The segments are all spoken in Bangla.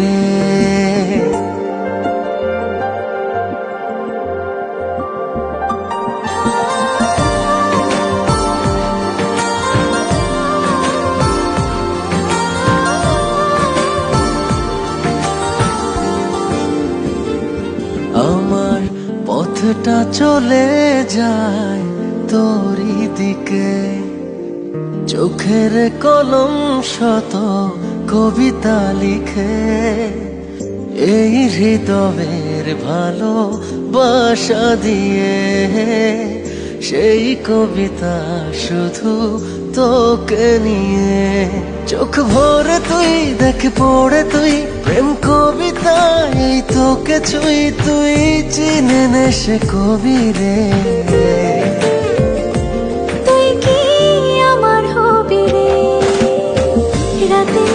রে। আমার পথটা চলে যায় তোরই দিকে। চোখের কলম শত কবিতা লিখে এই হৃদয়ের ভালো বাসা দিয়ে সেই কবিতা শুধু তোকে নিয়ে। চোখ ভরে তুই, দেখ পড়ে তুই, প্রেম কবিতা এই তোকে ছুই, তুই চিনে নে সে কবি রে।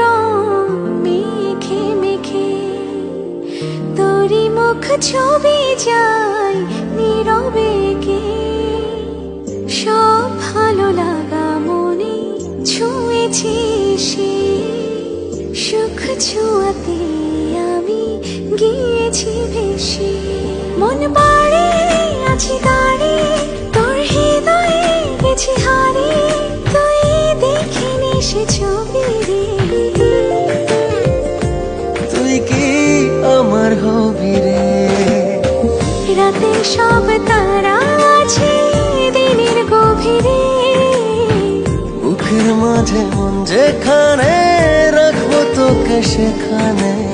রং মেখে মেখে তোরি মুখ ছবি যায় নীরবে কে সব ভালো লাগা মনে ছুঁয়েছি সে। সুখ ছুঁয়াতে আমি গিয়েছি ভেসে। দেখিনি সে ছবি তুই কি আমার হবি রে? রাতে সব তারা আছে দিনের গভীরে। বুকের মাঝে মন যেখানে রাখব তোকে সেখানে।